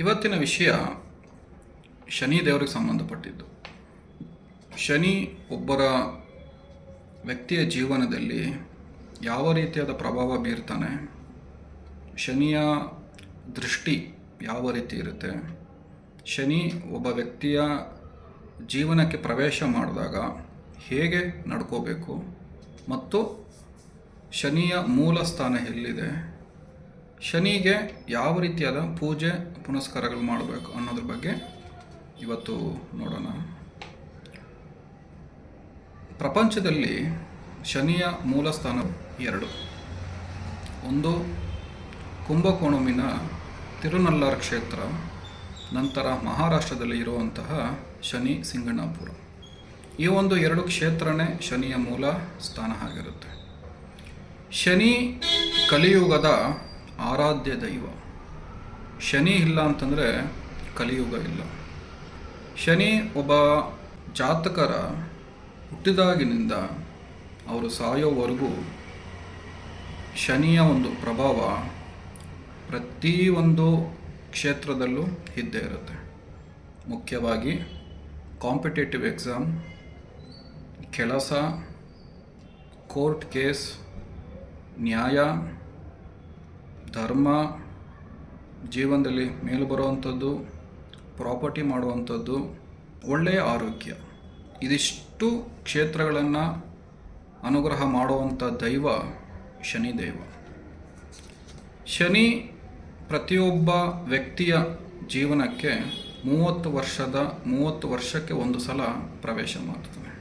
ಇವತ್ತಿನ ವಿಷಯ ಶನಿ ದೇವರಿಗೆ ಸಂಬಂಧಪಟ್ಟಿದ್ದು. ಶನಿ ಒಬ್ಬರ ವ್ಯಕ್ತಿಯ ಜೀವನದಲ್ಲಿ ಯಾವ ರೀತಿಯಾದ ಪ್ರಭಾವ ಬೀರ್ತಾನೆ, ಶನಿಯ ದೃಷ್ಟಿ ಯಾವ ರೀತಿ ಇರುತ್ತೆ, ಶನಿ ಒಬ್ಬ ವ್ಯಕ್ತಿಯ ಜೀವನಕ್ಕೆ ಪ್ರವೇಶ ಮಾಡಿದಾಗ ಹೇಗೆ ನಡ್ಕೋಬೇಕು, ಮತ್ತು ಶನಿಯ ಮೂಲ ಸ್ಥಾನ ಎಲ್ಲಿದೆ ಶನಿಗೆ ಯಾವ ರೀತಿಯಾದ ಪೂಜೆ ಪುನಸ್ಕಾರಗಳು ಮಾಡಬೇಕು ಅನ್ನೋದ್ರ ಬಗ್ಗೆ ಇವತ್ತು ನೋಡೋಣ. ಪ್ರಪಂಚದಲ್ಲಿ ಶನಿಯ ಮೂಲ ಸ್ಥಾನ ಎರಡು. ಒಂದು, ಕುಂಭಕೋಣಮಿನ ತಿರುನಲ್ಲಾರ್ ಕ್ಷೇತ್ರ, ನಂತರ ಮಹಾರಾಷ್ಟ್ರದಲ್ಲಿ ಇರುವಂತಹ ಶನಿ ಸಿಂಗಣಾಪುರ. ಈ ಒಂದು ಎರಡು ಕ್ಷೇತ್ರನೇ ಶನಿಯ ಮೂಲ ಸ್ಥಾನ ಆಗಿರುತ್ತೆ. ಶನಿ ಕಲಿಯುಗದ ಆರಾಧ್ಯ ದೈವ. ಶನಿ ಇಲ್ಲ ಅಂತಂದರೆ ಕಲಿಯುಗ ಇಲ್ಲ. ಶನಿ ಒಬ್ಬ ಜಾತಕರ ಹುಟ್ಟಿದಾಗಿನಿಂದ ಅವರು ಸಾಯೋವರೆಗೂ ಶನಿಯ ಒಂದು ಪ್ರಭಾವ ಪ್ರತಿಯೊಂದು ಕ್ಷೇತ್ರದಲ್ಲೂ ಇದ್ದೇ ಇರುತ್ತೆ. ಮುಖ್ಯವಾಗಿ ಕಾಂಪಿಟೇಟಿವ್ ಎಕ್ಸಾಮ್ ಕೆಲಸ ಕೋರ್ಟ್ ಕೇಸ್ ನ್ಯಾಯ ಧರ್ಮ ಜೀವನದಲ್ಲಿ ಮೇಲು ಬರುವಂಥದ್ದು, ಪ್ರಾಪರ್ಟಿ ಮಾಡುವಂಥದ್ದು, ಒಳ್ಳೆಯ ಆರೋಗ್ಯ. ಇದಿಷ್ಟು ಕ್ಷೇತ್ರಗಳನ್ನು ಅನುಗ್ರಹ ಮಾಡುವಂಥ ದೈವ ಶನಿ ದೈವ ಶನಿ ಪ್ರತಿಯೊಬ್ಬ ವ್ಯಕ್ತಿಯ ಜೀವನಕ್ಕೆ ಮೂವತ್ತು ವರ್ಷದ, ಮೂವತ್ತು ವರ್ಷಕ್ಕೆ ಒಂದು ಸಲ ಪ್ರವೇಶ ಮಾಡ್ತಾನೆ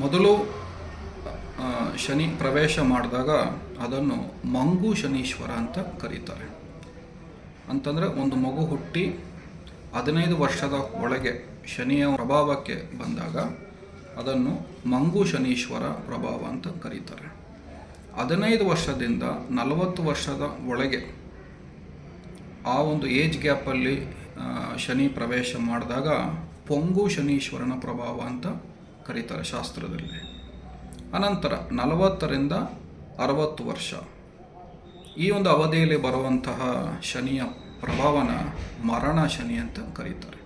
ಮೊದಲು ಶನಿ ಪ್ರವೇಶ ಮಾಡಿದಾಗ ಅದನ್ನು ಮಂಗು ಶನೀಶ್ವರ ಅಂತ ಕರೀತಾರೆ. ಅಂತಂದರೆ ಒಂದು ಮಗು ಹುಟ್ಟಿ ಹದಿನೈದು ವರ್ಷದ ಒಳಗೆ ಶನಿಯ ಪ್ರಭಾವಕ್ಕೆ ಬಂದಾಗ ಅದನ್ನು ಮಂಗು ಶನೀಶ್ವರ ಪ್ರಭಾವ ಅಂತ ಕರೀತಾರೆ. ಹದಿನೈದು ವರ್ಷದಿಂದ ನಲವತ್ತು ವರ್ಷದ ಒಳಗೆ ಆ ಒಂದು ಏಜ್ ಗ್ಯಾಪಲ್ಲಿ ಶನಿ ಪ್ರವೇಶ ಮಾಡಿದಾಗ ಪೊಂಗು ಶನೀಶ್ವರನ ಪ್ರಭಾವ ಅಂತ ಕರೀತಾರೆ ಶಾಸ್ತ್ರದಲ್ಲಿ. ಅನಂತರ ನಲವತ್ತರಿಂದ ಅರವತ್ತು ವರ್ಷ. ಈ ಒಂದು ಅವಧಿಯಲ್ಲಿ ಬರುವಂತಹ ಶನಿಯ ಪ್ರಭಾವನ ಮರಣ ಶನಿ ಅಂತ ಕರೀತಾರೆ.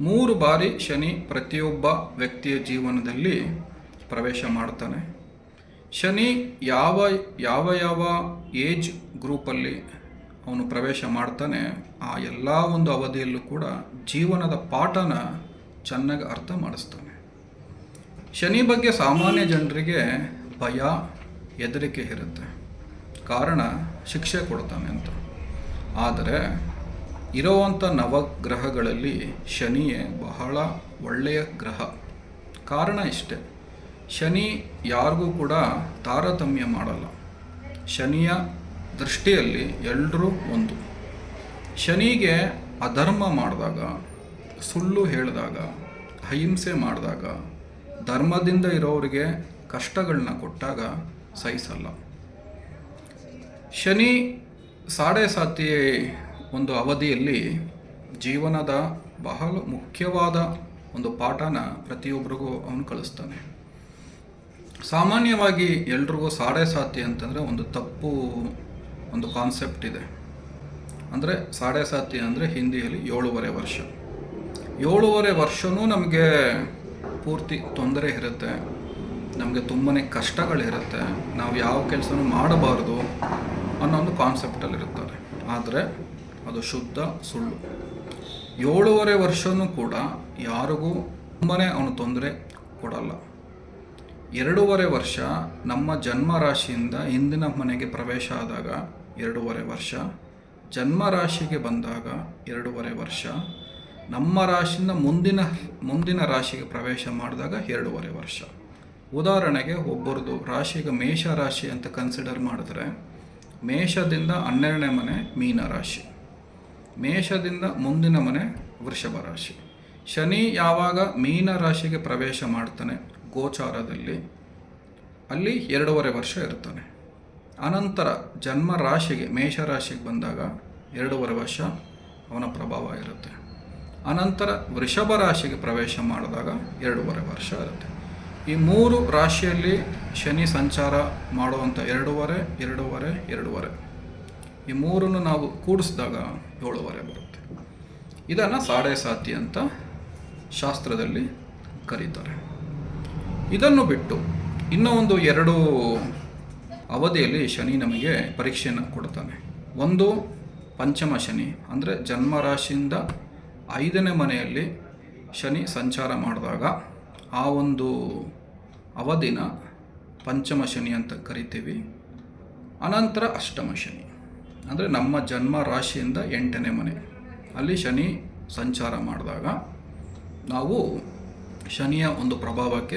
ಮೂರು ಬಾರಿ ಶನಿ ಪ್ರತಿಯೊಬ್ಬ ವ್ಯಕ್ತಿಯ ಜೀವನದಲ್ಲಿ ಪ್ರವೇಶ ಮಾಡ್ತಾನೆ. ಶನಿ ಯಾವ ಯಾವ ಯಾವ ಏಜ್ ಗ್ರೂಪಲ್ಲಿ ಅವನು ಪ್ರವೇಶ ಮಾಡ್ತಾನೆ, ಆ ಎಲ್ಲ ಒಂದು ಅವಧಿಯಲ್ಲೂ ಕೂಡ ಜೀವನದ ಪಾಠನ ಚೆನ್ನಾಗಿ ಅರ್ಥ ಮಾಡಿಸ್ತಾನೆ. ಶನಿ ಬಗ್ಗೆ ಸಾಮಾನ್ಯ ಜನರಿಗೆ ಭಯ, ಹೆದರಿಕೆ ಇರುತ್ತೆ. ಕಾರಣ ಶಿಕ್ಷೆ ಕೊಡ್ತಾನೆ ಅಂತ. ಆದರೆ ಇರುವಂಥ ನವಗ್ರಹಗಳಲ್ಲಿ ಶನಿಯೇ ಬಹಳ ಒಳ್ಳೆಯ ಗ್ರಹ. ಕಾರಣ ಇಷ್ಟೆ. ಶನಿ ಯಾರಿಗೂ ಕೂಡ ತಾರತಮ್ಯ ಮಾಡಲ್ಲ. ಶನಿಯ ದೃಷ್ಟಿಯಲ್ಲಿ ಎಲ್ಲರೂ ಒಂದು. ಶನಿಗೆ ಅಧರ್ಮ ಮಾಡಿದಾಗ, ಸುಳ್ಳು ಹೇಳಿದಾಗ, ಅಹಿಂಸೆ ಮಾಡಿದಾಗ ಧರ್ಮದಿಂದ ಇರೋರಿಗೆ ಕಷ್ಟಗಳನ್ನ ಕೊಟ್ಟಾಗ ಸಹಿಸಲ್ಲ. ಶನಿ ಸಾಡೆ ಸಾತಿ ಒಂದು ಅವಧಿಯಲ್ಲಿ ಜೀವನದ ಬಹಳ ಮುಖ್ಯವಾದ ಒಂದು ಪಾಠನ ಪ್ರತಿಯೊಬ್ಬರಿಗೂ ಅವನು ಕಳಿಸ್ತಾನೆ ಸಾಮಾನ್ಯವಾಗಿ ಎಲ್ರಿಗೂ ಸಾಡೆ ಸಾತಿ ಅಂತಂದರೆ ಒಂದು ತಪ್ಪು ಒಂದು ಕಾನ್ಸೆಪ್ಟ್ ಇದೆ. ಅಂದರೆ ಸಾಡೆ ಸಾತಿ ಅಂದರೆ ಹಿಂದಿಯಲ್ಲಿ ಏಳೂವರೆ ವರ್ಷ. ಏಳೂವರೆ ವರ್ಷವೂ ನಮಗೆ ಪೂರ್ತಿ ತೊಂದರೆ ಇರುತ್ತೆ, ನಮಗೆ ತುಂಬಾ ಕಷ್ಟಗಳಿರುತ್ತೆ, ನಾವು ಯಾವ ಕೆಲಸನೂ ಮಾಡಬಾರ್ದು ಅನ್ನೋ ಒಂದು ಕಾನ್ಸೆಪ್ಟಲ್ಲಿರುತ್ತಾರೆ ಆದರೆ ಅದು ಶುದ್ಧ ಸುಳ್ಳು. ಏಳೂವರೆ ವರ್ಷವೂ ಕೂಡ ಯಾರಿಗೂ ತುಂಬಾ ಅವನು ತೊಂದರೆ ಕೊಡಲ್ಲ. ಎರಡೂವರೆ ವರ್ಷ ನಮ್ಮ ಜನ್ಮ ರಾಶಿಯಿಂದ ಹಿಂದಿನ ಮನೆಗೆ ಪ್ರವೇಶ ಆದಾಗ ಎರಡೂವರೆ ವರ್ಷ ಜನ್ಮ ರಾಶಿಗೆ ಬಂದಾಗ ಎರಡೂವರೆ ವರ್ಷ ನಮ್ಮ ರಾಶಿಯಿಂದ ಮುಂದಿನ ಮುಂದಿನ ರಾಶಿಗೆ ಪ್ರವೇಶ ಮಾಡಿದಾಗ ಎರಡೂವರೆ ವರ್ಷ. ಉದಾಹರಣೆಗೆ ಒಬ್ಬರದು ರಾಶಿಗೆ ಮೇಷ ರಾಶಿ ಅಂತ ಕನ್ಸಿಡರ್ ಮಾಡಿದ್ರೆ, ಮೇಷದಿಂದ ಹನ್ನೆರಡನೇ ಮನೆ ಮೀನ ರಾಶಿ, ಮೇಷದಿಂದ ಮುಂದಿನ ಮನೆ ವೃಷಭ ರಾಶಿ. ಶನಿ ಯಾವಾಗ ಮೀನ ರಾಶಿಗೆ ಪ್ರವೇಶ ಮಾಡ್ತಾನೆ? ಗೋಚಾರದಲ್ಲಿ. ಅಲ್ಲಿ ಎರಡೂವರೆ ವರ್ಷ ಇರ್ತಾನೆ. ಅನಂತರ ಜನ್ಮ ರಾಶಿಗೆ, ಮೇಷ ರಾಶಿಗೆ ಬಂದಾಗ ಎರಡೂವರೆ ವರ್ಷ ಅವನ ಪ್ರಭಾವ ಇರುತ್ತೆ. ಅನಂತರ ವೃಷಭ ರಾಶಿಗೆ ಪ್ರವೇಶ ಮಾಡಿದಾಗ ಎರಡೂವರೆ ವರ್ಷ ಇರುತ್ತೆ. ಈ ಮೂರು ರಾಶಿಯಲ್ಲಿ ಶನಿ ಸಂಚಾರ ಮಾಡುವಂಥ ಎರಡೂವರೆ ಎರಡೂವರೆ ಎರಡೂವರೆ. ಈ ಮೂರನ್ನು ನಾವು ಕೂಡಿಸಿದಾಗ ಏಳುವರೆ ಬರುತ್ತೆ. ಇದನ್ನು ಸಾಡೆ ಸಾತಿ ಅಂತ ಶಾಸ್ತ್ರದಲ್ಲಿ ಕರೀತಾರೆ. ಇದನ್ನು ಬಿಟ್ಟು ಇನ್ನೂ ಒಂದು ಎರಡು ಅವಧಿಯಲ್ಲಿ ಶನಿ ನಮಗೆ ಪರೀಕ್ಷೆಯನ್ನು ಕೊಡ್ತಾನೆ. ಒಂದು ಪಂಚಮ ಶನಿ, ಅಂದರೆ ಜನ್ಮರಾಶಿಯಿಂದ ಐದನೇ ಮನೆಯಲ್ಲಿ ಶನಿ ಸಂಚಾರ ಮಾಡಿದಾಗ ಆ ಒಂದು ಅವಧಿನ ಪಂಚಮ ಶನಿ ಅಂತ ಕರಿತೀವಿ. ಅನಂತರ ಅಷ್ಟಮ ಶನಿ. ಅಂದರೆ ನಮ್ಮ ಜನ್ಮ ರಾಶಿಯಿಂದ ಎಂಟನೇ ಮನೆ. ಅಲ್ಲಿ ಶನಿ ಸಂಚಾರ ಮಾಡಿದಾಗ ನಾವು ಶನಿಯ ಒಂದು ಪ್ರಭಾವಕ್ಕೆ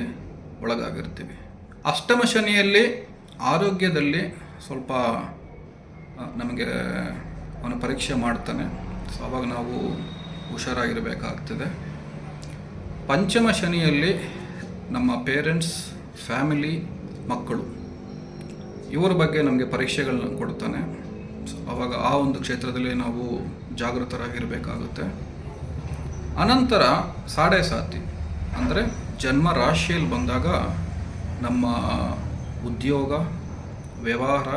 ಒಳಗಾಗಿರ್ತೀವಿ. ಅಷ್ಟಮ ಶನಿಯಲ್ಲಿ ಆರೋಗ್ಯದಲ್ಲಿ ಸ್ವಲ್ಪ ನಮಗೆ ಅವನು ಪರೀಕ್ಷೆ ಮಾಡ್ತಾನೆ. ಸೊ ಅವಾಗ ನಾವು ಹುಷಾರಾಗಿರಬೇಕಾಗ್ತದೆ. ಪಂಚಮ ಶನಿಯಲ್ಲಿ ನಮ್ಮ ಪೇರೆಂಟ್ಸ್ ಫ್ಯಾಮಿಲಿ ಮಕ್ಕಳು, ಇವರ ಬಗ್ಗೆ ನಮಗೆ ಪರೀಕ್ಷೆಗಳನ್ನ ಕೊಡ್ತಾನೆ. ಆವಾಗ ಆ ಒಂದು ಕ್ಷೇತ್ರದಲ್ಲಿ ನಾವು ಜಾಗೃತರಾಗಿರಬೇಕಾಗುತ್ತೆ. ಅನಂತರ ಸಾಡೆ ಸಾತಿ, ಅಂದರೆ ಜನ್ಮ ರಾಶಿಯಲ್ಲಿ ಬಂದಾಗ ನಮ್ಮ ಉದ್ಯೋಗ, ವ್ಯವಹಾರ,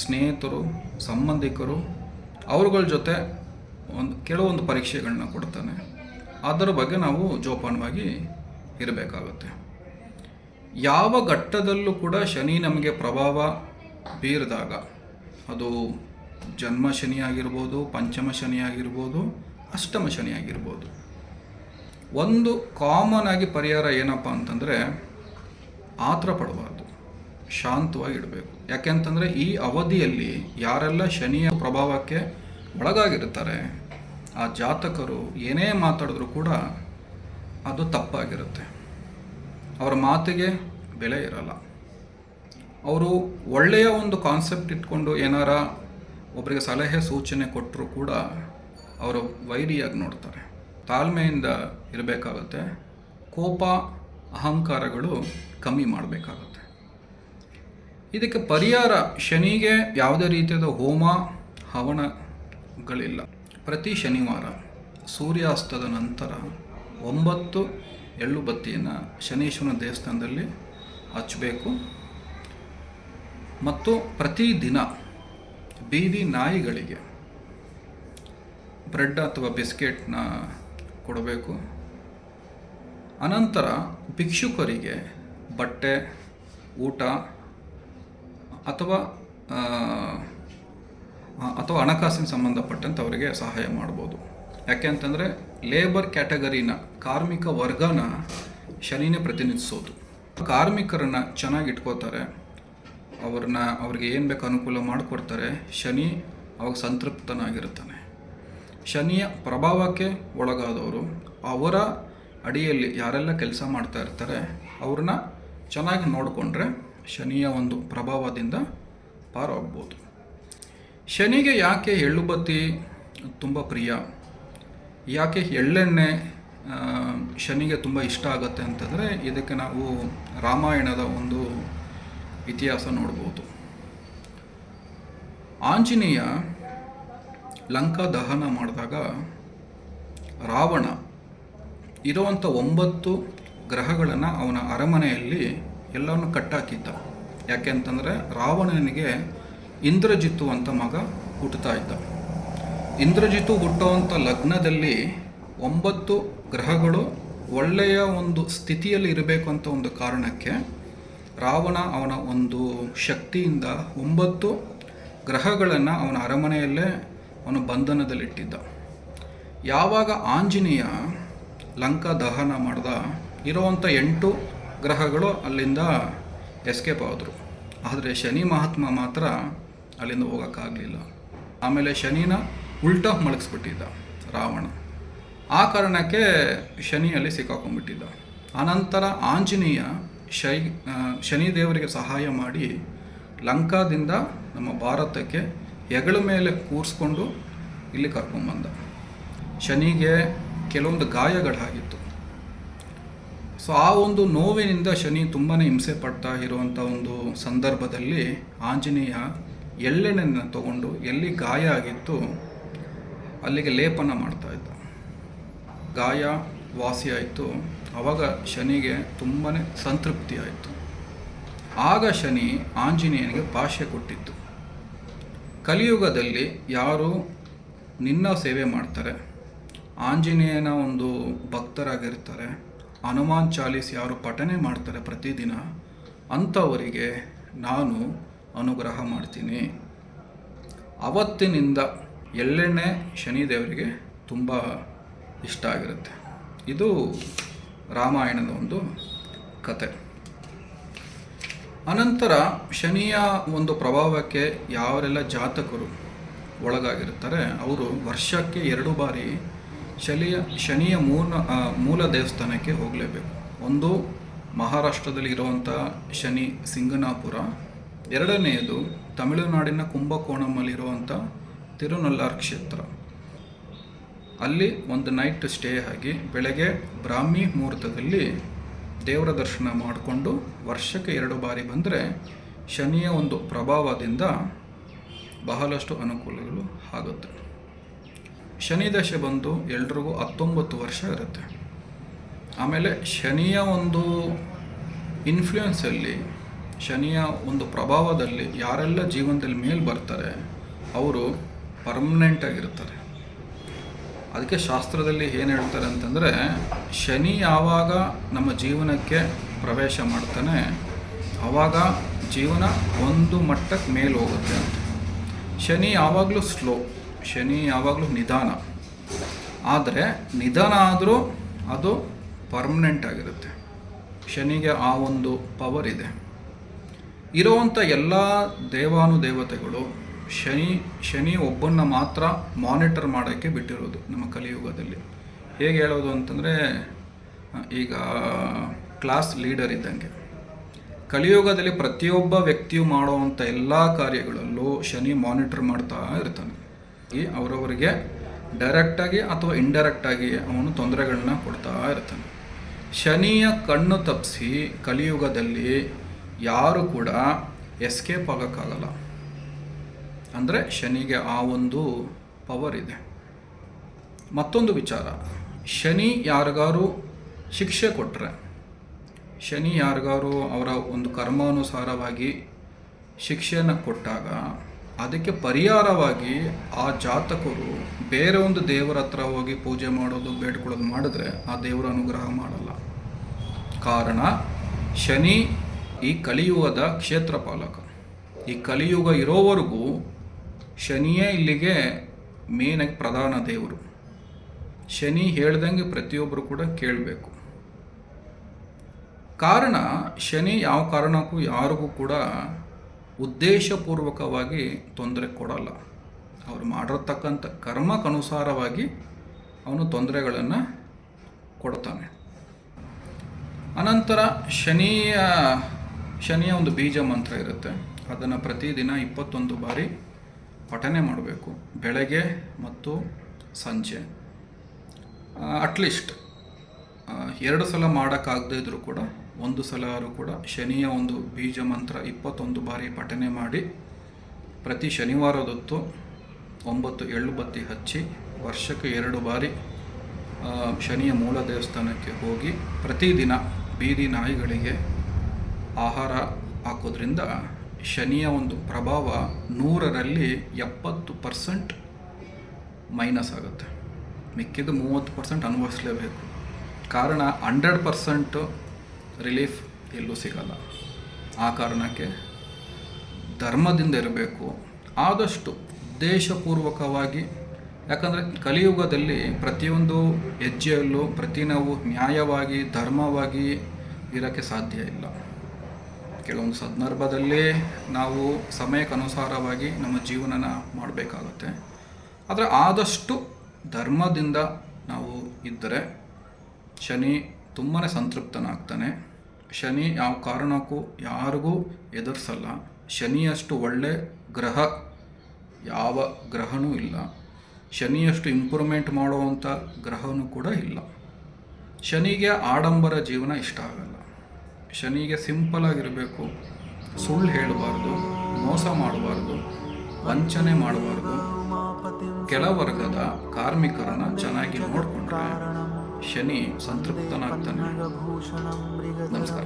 ಸ್ನೇಹಿತರು, ಸಂಬಂಧಿಕರು, ಅವರುಗಳ ಜೊತೆ ಒಂದು ಕೆಲವೊಂದು ಪರೀಕ್ಷೆಗಳನ್ನ ಕೊಡ್ತಾನೆ. ಅದರ ಬಗ್ಗೆ ನಾವು ಜೋಪಾನವಾಗಿ ಇರಬೇಕಾಗುತ್ತೆ. ಯಾವ ಘಟ್ಟದಲ್ಲೂ ಕೂಡ ಶನಿ ನಮಗೆ ಪ್ರಭಾವ ಬೀರಿದಾಗ, ಅದು ಜನ್ಮ ಶನಿ ಆಗಿರ್ಬೋದು, ಪಂಚಮ ಶನಿ ಆಗಿರ್ಬೋದು, ಅಷ್ಟಮ ಶನಿ ಆಗಿರ್ಬೋದು. ಒಂದು ಕಾಮನ್ ಆಗಿ ಪರಿಹಾರ ಏನಪ್ಪ ಅಂತಂದರೆ ಆತ್ರ ಪಡಬಾರ್ದು ಶಾಂತವಾಗಿ ಇಡಬೇಕು. ಯಾಕೆಂತಂದರೆ ಈ ಅವಧಿಯಲ್ಲಿ ಯಾರೆಲ್ಲ ಶನಿಯ ಪ್ರಭಾವಕ್ಕೆ ಒಳಗಾಗಿರ್ತಾರೆ ಆ ಜಾತಕರು ಏನೇ ಮಾತಾಡಿದ್ರು ಕೂಡ ಅದು ತಪ್ಪಾಗಿರುತ್ತೆ. ಅವರ ಮಾತಿಗೆ ಬೆಲೆ ಇರಲ್ಲ. ಅವರು ಒಳ್ಳೆಯ ಒಂದು ಕಾನ್ಸೆಪ್ಟ್ ಇಟ್ಕೊಂಡು ಏನಾರ ಒಬ್ಬರಿಗೆ ಸಲಹೆ, ಸೂಚನೆ ಕೊಟ್ಟರು ಕೂಡ ಅವರು ವೈರಿಯಾಗಿ ನೋಡ್ತಾರೆ. ತಾಳ್ಮೆಯಿಂದ ಇರಬೇಕಾಗತ್ತೆ. ಕೋಪ, ಅಹಂಕಾರಗಳು ಕಮ್ಮಿ ಮಾಡಬೇಕಾಗತ್ತೆ. ಇದಕ್ಕೆ ಪರಿಹಾರ ಶನಿಗೆ ಯಾವುದೇ ರೀತಿಯಾದ ಹೋಮ, ಹವನಗಳಿಲ್ಲ. ಪ್ರತಿ ಶನಿವಾರ ಸೂರ್ಯಾಸ್ತದ ನಂತರ ಒಂಬತ್ತು ಎಳ್ಳು ಬತ್ತಿಯನ್ನು ಶನೀಶ್ವರನ ದೇವಸ್ಥಾನದಲ್ಲಿ ಹಚ್ಚಬೇಕು. ಮತ್ತು ಪ್ರತಿದಿನ ಬೀದಿ ನಾಯಿಗಳಿಗೆ ಬ್ರೆಡ್ ಅಥವಾ ಬಿಸ್ಕೆಟ್ನ ಕೊಡಬೇಕು. ಅನಂತರ ಭಿಕ್ಷುಕರಿಗೆ ಬಟ್ಟೆ, ಊಟ ಅಥವಾ ಅಥವಾ ಹಣಕಾಸಿನ ಸಂಬಂಧಪಟ್ಟಂತೆ ಅವರಿಗೆ ಸಹಾಯ ಮಾಡ್ಬೋದು. ಯಾಕೆ ಅಂತಂದರೆ ಲೇಬರ್ ಕ್ಯಾಟಗರಿನ ಕಾರ್ಮಿಕ ವರ್ಗನ ಶನಿನೇ ಪ್ರತಿನಿಧಿಸೋದು. ಕಾರ್ಮಿಕರನ್ನ ಚೆನ್ನಾಗಿ ಇಟ್ಕೋತಾರೆ ಅವ್ರನ್ನ ಅವ್ರಿಗೆ ಏನು ಬೇಕು ಅನುಕೂಲ ಮಾಡಿಕೊಡ್ತಾರೆ. ಶನಿ ಅವಾಗ ಸಂತೃಪ್ತನಾಗಿರ್ತಾನೆ. ಶನಿಯ ಪ್ರಭಾವಕ್ಕೆ ಒಳಗಾದವರು, ಅವರ ಅಡಿಯಲ್ಲಿ ಯಾರೆಲ್ಲ ಕೆಲಸ ಮಾಡ್ತಾ ಇರ್ತಾರೆ, ಅವ್ರನ್ನ ಚೆನ್ನಾಗಿ ನೋಡಿಕೊಂಡ್ರೆ ಶನಿಯ ಒಂದು ಪ್ರಭಾವದಿಂದ ಪಾರಾಗ್ಬೋದು. ಶನಿಗೆ ಯಾಕೆ ಎಳ್ಳು ಬತ್ತಿ ತುಂಬ ಪ್ರಿಯ? ಯಾಕೆ ಎಳ್ಳೆಣ್ಣೆ ಶನಿಗೆ ತುಂಬ ಇಷ್ಟ ಆಗುತ್ತೆ ಅಂತಂದರೆ ಇದಕ್ಕೆ ನಾವು ರಾಮಾಯಣದ ಒಂದು ಇತಿಹಾಸ ನೋಡ್ಬೋದು. ಆಂಜನೇಯ ಲಂಕಾ ದಹನ ಮಾಡಿದಾಗ ರಾವಣ ಇರುವಂಥ ಒಂಬತ್ತು ಗ್ರಹಗಳನ್ನು ಅವನ ಅರಮನೆಯಲ್ಲಿ ಎಲ್ಲವನ್ನು ಕಟ್ಟಾಕಿದ್ದ. ಯಾಕೆ ಅಂತಂದರೆ ರಾವಣನಿಗೆ ಇಂದ್ರಜಿತ್ತು ಅಂತ ಮಗ ಹುಟ್ಟುತ್ತಾ ಇದ್ದ. ಇಂದ್ರಜಿತು ಹುಟ್ಟುವಂಥ ಲಗ್ನದಲ್ಲಿ ಒಂಬತ್ತು ಗ್ರಹಗಳು ಒಳ್ಳೆಯ ಒಂದು ಸ್ಥಿತಿಯಲ್ಲಿ ಇರಬೇಕು ಅಂತ ಒಂದು ಕಾರಣಕ್ಕೆ ರಾವಣ ಅವನ ಒಂದು ಶಕ್ತಿಯಿಂದ ಒಂಬತ್ತು ಗ್ರಹಗಳನ್ನು ಅವನ ಅರಮನೆಯಲ್ಲೇ ಅವನ ಬಂಧನದಲ್ಲಿಟ್ಟಿದ್ದ. ಯಾವಾಗ ಆಂಜನೇಯ ಲಂಕಾ ದಹನ ಮಾಡ್ದ ಇರುವಂಥ ಎಂಟು ಗ್ರಹಗಳು ಅಲ್ಲಿಂದ ಎಸ್ಕೇಪ್ ಆದರು. ಆದರೆ ಶನಿ ಮಹಾತ್ಮ ಮಾತ್ರ ಅಲ್ಲಿಂದ ಹೋಗೋಕ್ಕಾಗಲಿಲ್ಲ. ಆಮೇಲೆ ಶನಿನ ಉಲ್ಟಾ ಮಲಗಿಸ್ಬಿಟ್ಟಿದ್ದ ರಾವಣ. ಆ ಕಾರಣಕ್ಕೆ ಶನಿಯಲ್ಲಿ ಸಿಕ್ಕಾಕೊಂಡ್ಬಿಟ್ಟಿದ್ದ. ಆನಂತರ ಆಂಜನೇಯ ಶೈ ಶನಿದೇವರಿಗೆ ಶನಿ ದೇವರಿಗೆ ಸಹಾಯ ಮಾಡಿ ಲಂಕಾದಿಂದ ನಮ್ಮ ಭಾರತಕ್ಕೆ ಹೆಗಳ ಮೇಲೆ ಕೂರಿಸ್ಕೊಂಡು ಇಲ್ಲಿ ಕರ್ಕೊಂಡ್ಬಂದ. ಶನಿಗೆ ಕೆಲವೊಂದು ಗಾಯಗಳಾಗಿತ್ತು. ಸೊ, ಆ ಒಂದು ನೋವಿನಿಂದ ಶನಿ ತುಂಬಾ ಹಿಂಸೆ ಪಡ್ತಾ ಇರುವಂಥ ಒಂದು ಸಂದರ್ಭದಲ್ಲಿ ಆಂಜನೇಯ ಎಳ್ಳೆಣ್ಣೆನ ತಗೊಂಡು ಎಲ್ಲಿ ಗಾಯ ಆಗಿತ್ತು ಅಲ್ಲಿಗೆ ಲೇಪನ ಮಾಡ್ತಾ ಇದ್ದ. ಗಾಯ ವಾಸಿಯಾಯಿತು ಆವಾಗ ಶನಿಗೆ ತುಂಬಾ ಸಂತೃಪ್ತಿ ಆಯಿತು. ಆಗ ಶನಿ ಆಂಜನೇಯನಿಗೆ ಭಾಷೆ ಕೊಟ್ಟಿತ್ತು. ಕಲಿಯುಗದಲ್ಲಿ ಯಾರು ನಿನ್ನ ಸೇವೆ ಮಾಡ್ತಾರೆ? ಆಂಜನೇಯನ ಒಂದು ಭಕ್ತರಾಗಿರ್ತಾರೆ. ಹನುಮಾನ್ ಚಾಲೀಸ್ ಯಾರು ಪಠನೆ ಮಾಡ್ತಾರೆ ಪ್ರತಿದಿನ? ಅಂಥವರಿಗೆ ನಾನು ಅನುಗ್ರಹ ಮಾಡ್ತೀನಿ. ಅವತ್ತಿನಿಂದ ಎಳ್ಳೆಣ್ಣೆ ಶನಿದೇವರಿಗೆ ತುಂಬ ಇಷ್ಟ ಆಗಿರುತ್ತೆ. ಇದು ರಾಮಾಯಣದ ಒಂದು ಕತೆ. ಅನಂತರ ಶನಿಯ ಒಂದು ಪ್ರಭಾವಕ್ಕೆ ಯಾವರೆಲ್ಲ ಜಾತಕರು ಒಳಗಾಗಿರ್ತಾರೆ, ಅವರು ವರ್ಷಕ್ಕೆ ಎರಡು ಬಾರಿ ಶನಿಯ ಶನಿಯ ಮೂಲ ಮೂಲ ದೇವಸ್ಥಾನಕ್ಕೆ ಹೋಗಲೇಬೇಕು. ಒಂದು ಮಹಾರಾಷ್ಟ್ರದಲ್ಲಿ ಇರುವಂಥ ಶನಿ ಸಿಂಗನಾಪುರ ಎರಡನೆಯದು ತಮಿಳುನಾಡಿನ ಕುಂಭಕೋಣಮಲ್ಲಿರುವಂಥ ತಿರುನಲ್ಲಾರ್ ಕ್ಷೇತ್ರ. ಅಲ್ಲಿ ಒಂದು ನೈಟ್ ಸ್ಟೇ ಆಗಿ ಬೆಳಗ್ಗೆ ಬ್ರಾಹ್ಮಿ ಮುಹೂರ್ತದಲ್ಲಿ ದೇವರ ದರ್ಶನ ಮಾಡಿಕೊಂಡು ವರ್ಷಕ್ಕೆ ಎರಡು ಬಾರಿ ಬಂದರೆ ಶನಿಯ ಒಂದು ಪ್ರಭಾವದಿಂದ ಬಹಳಷ್ಟು ಅನುಕೂಲಗಳು ಆಗುತ್ತೆ. ಶನಿ ದಶೆ ಬಂದು ಎಲ್ರಿಗೂ ಹತ್ತೊಂಬತ್ತು ವರ್ಷ ಇರುತ್ತೆ. ಆಮೇಲೆ ಶನಿಯ ಒಂದು ಇನ್ಫ್ಲೂಯೆನ್ಸಲ್ಲಿ ಶನಿಯ ಒಂದು ಪ್ರಭಾವದಲ್ಲಿ ಯಾರೆಲ್ಲ ಜೀವನದಲ್ಲಿ ಮೇಲೆ ಬರ್ತಾರೆ, ಅವರು ಪರ್ಮನೆಂಟ್ ಆಗಿರ್ತಾರೆ. ಅದಕ್ಕೆ ಶಾಸ್ತ್ರದಲ್ಲಿ ಏನು ಹೇಳ್ತಾರೆ ಅಂತಂದರೆ, ಶನಿ ಯಾವಾಗ ನಮ್ಮ ಜೀವನಕ್ಕೆ ಪ್ರವೇಶ ಮಾಡ್ತಾನೆ ಆವಾಗ ಜೀವನ ಒಂದು ಮಟ್ಟಕ್ಕೆ ಮೇಲೆ ಹೋಗುತ್ತೆ ಅಂತ. ಶನಿ ಯಾವಾಗಲೂ ಸ್ಲೋ ಶನಿ ಯಾವಾಗಲೂ ನಿಧಾನ. ಆದರೆ ನಿಧಾನ ಆದರೂ ಅದು ಪರ್ಮನೆಂಟ್ ಆಗಿರುತ್ತೆ. ಶನಿಗೆ ಆ ಒಂದು ಪವರ್ ಇದೆ. ಇರುವಂಥ ಎಲ್ಲ ದೇವಾನುದೇವತೆಗಳು ಶನಿ ಶನಿ ಒಬ್ಬನ್ನ ಮಾತ್ರ ಮಾನಿಟರ್ ಮಾಡೋಕ್ಕೆ ಬಿಟ್ಟಿರೋದು ನಮ್ಮ ಕಲಿಯುಗದಲ್ಲಿ. ಹೇಗೆ ಹೇಳೋದು ಅಂತಂದರೆ, ಈಗ ಕ್ಲಾಸ್ ಲೀಡರ್ ಇದ್ದಂಗೆ. ಕಲಿಯುಗದಲ್ಲಿ ಪ್ರತಿಯೊಬ್ಬ ವ್ಯಕ್ತಿಯು ಮಾಡುವಂಥ ಎಲ್ಲ ಕಾರ್ಯಗಳಲ್ಲೂ ಶನಿ ಮಾನಿಟರ್ ಮಾಡ್ತಾ ಇರ್ತಾನೆ. ಈ ಅವರವರಿಗೆ ಡೈರೆಕ್ಟಾಗಿ ಅಥವಾ ಇಂಡೈರೆಕ್ಟಾಗಿ ಅವನು ತೊಂದರೆಗಳನ್ನ ಕೊಡ್ತಾ ಇರ್ತಾನೆ. ಶನಿಯ ಕಣ್ಣು ತಪ್ಪಿಸಿ ಕಲಿಯುಗದಲ್ಲಿ ಯಾರು ಕೂಡ ಎಸ್ಕೇಪ್ ಆಗೋಕ್ಕಾಗಲ್ಲ. ಅಂದರೆ ಶನಿಗೆ ಆ ಒಂದು ಪವರ್ ಇದೆ. ಮತ್ತೊಂದು ವಿಚಾರ. ಶನಿ ಯಾರಿಗಾರು ಶಿಕ್ಷೆ ಕೊಟ್ಟರೆ ಶನಿ ಯಾರಿಗಾರು ಅವರ ಒಂದು ಕರ್ಮಾನುಸಾರವಾಗಿ ಶಿಕ್ಷೆಯನ್ನು ಕೊಟ್ಟಾಗ ಅದಕ್ಕೆ ಪರಿಹಾರವಾಗಿ ಆ ಜಾತಕರು ಬೇರೆ ಒಂದು ದೇವರ ಹತ್ರ ಹೋಗಿ ಪೂಜೆ ಮಾಡೋದು, ಬೇಡ್ಕೊಳ್ಳೋದು ಮಾಡಿದ್ರೆ ಆ ದೇವರ ಅನುಗ್ರಹ ಮಾಡಲ್ಲ. ಕಾರಣ, ಶನಿ ಈ ಕಲಿಯುಗದ ಕ್ಷೇತ್ರ ಪಾಲಕ. ಈ ಕಲಿಯುಗ ಇರೋವರೆಗೂ ಶನಿಯೇ ಇಲ್ಲಿಗೆ ಮೇನಾಗಿ ಪ್ರಧಾನ ದೇವರು. ಶನಿ ಹೇಳ್ದಂಗೆ ಪ್ರತಿಯೊಬ್ಬರು ಕೂಡ ಕೇಳಬೇಕು. ಕಾರಣ, ಶನಿ ಯಾವ ಕಾರಣಕ್ಕೂ ಯಾರಿಗೂ ಕೂಡ ಉದ್ದೇಶಪೂರ್ವಕವಾಗಿ ತೊಂದರೆ ಕೊಡಲ್ಲ. ಅವರು ಮಾಡಿರ್ತಕ್ಕಂಥ ಕರ್ಮಕ್ಕನುಸಾರವಾಗಿ ಅವನು ತೊಂದರೆಗಳನ್ನು ಕೊಡ್ತಾನೆ. ಅನಂತರ ಶನಿಯ ಶನಿಯ ಒಂದು ಬೀಜ ಮಂತ್ರ ಇರುತ್ತೆ. ಅದನ್ನು ಪ್ರತಿದಿನ ಇಪ್ಪತ್ತೊಂದು ಬಾರಿ ಪಠನೆ ಮಾಡಬೇಕು. ಬೆಳಗ್ಗೆ ಮತ್ತು ಸಂಜೆ. ಅಟ್ಲೀಸ್ಟ್ ಎರಡು ಸಲ ಮಾಡೋಕ್ಕಾಗದೇ ಇದ್ದರೂ ಕೂಡ, ಒಂದು ಸಲ ಕೂಡ ಶನಿಯ ಒಂದು ಬೀಜ ಮಂತ್ರ ಇಪ್ಪತ್ತೊಂದು ಬಾರಿ ಪಠನೆ ಮಾಡಿ ಪ್ರತಿ ಶನಿವಾರದೊತ್ತು ಒಂಬತ್ತು ಎಳ್ಳು ಬತ್ತಿ ಹಚ್ಚಿ ವರ್ಷಕ್ಕೆ ಎರಡು ಬಾರಿ ಶನಿಯ ಮೂಲ ದೇವಸ್ಥಾನಕ್ಕೆ ಹೋಗಿ ಪ್ರತಿದಿನ ಬೀದಿ ನಾಯಿಗಳಿಗೆ ಆಹಾರ ಹಾಕೋದ್ರಿಂದ ಶನಿಯ ಒಂದು ಪ್ರಭಾವ ನೂರರಲ್ಲಿ ಎಪ್ಪತ್ತು ಪರ್ಸೆಂಟ್ ಮೈನಸ್ ಆಗುತ್ತೆ. ಮಿಕ್ಕಿದ್ದು ಮೂವತ್ತು ಪರ್ಸೆಂಟ್ ಅನುಭವಿಸಲೇಬೇಕು. ಕಾರಣ ಹಂಡ್ರೆಡ್ ಪರ್ಸೆಂಟು ರಿಲೀಫ್ ಎಲ್ಲೂ ಸಿಗಲ್ಲ. ಆ ಕಾರಣಕ್ಕೆ ಧರ್ಮದಿಂದ ಇರಬೇಕು. ಆದಷ್ಟು ಉದ್ದೇಶಪೂರ್ವಕವಾಗಿ, ಯಾಕಂದರೆ ಕಲಿಯುಗದಲ್ಲಿ ಪ್ರತಿಯೊಂದು ಹೆಜ್ಜೆಯಲ್ಲೂ ಪ್ರತಿ ನಾವು ನ್ಯಾಯವಾಗಿ, ಧರ್ಮವಾಗಿ ಇರೋಕ್ಕೆ ಸಾಧ್ಯ ಇಲ್ಲ. ಕೆಲವೊಂದು ಸಂದರ್ಭದಲ್ಲಿ ನಾವು ಸಮಯಕ್ಕನುಸಾರವಾಗಿ ನಮ್ಮ ಜೀವನನ ಮಾಡಬೇಕಾಗುತ್ತೆ. ಆದರೆ ಆದಷ್ಟು ಧರ್ಮದಿಂದ ನಾವು ಇದ್ದರೆ ಶನಿ ತುಂಬಾ ಸಂತೃಪ್ತನಾಗ್ತಾನೆ. ಶನಿ ಯಾವ ಕಾರಣಕ್ಕೂ ಯಾರಿಗೂ ಎದುರಿಸಲ್ಲ. ಶನಿಯಷ್ಟು ಒಳ್ಳೆ ಗ್ರಹ ಯಾವ ಗ್ರಹನೂ ಇಲ್ಲ. ಶನಿಯಷ್ಟು ಇಂಪ್ರೂವ್ಮೆಂಟ್ ಮಾಡುವಂಥ ಗ್ರಹನೂ ಕೂಡ ಇಲ್ಲ. ಶನಿಗೆ ಆಡಂಬರ ಜೀವನ ಇಷ್ಟ ಆಗಲ್ಲ. ಶನಿಗೆ ಸಿಂಪಲ್ ಆಗಿರಬೇಕು. ಸುಳ್ಳು ಹೇಳಬಾರ್ದು, ಮೋಸ ಮಾಡಬಾರ್ದು, ವಂಚನೆ ಮಾಡಬಾರ್ದು. ಕೆಳವರ್ಗದ ಕಾರ್ಮಿಕರನ್ನ ಚೆನ್ನಾಗಿ ನೋಡಿಕೊಂಡ್ರೆ ಶನಿ ಸಂತೃಪ್ತನಾಗ್ತಾನೆ. ನಮಸ್ಕಾರ.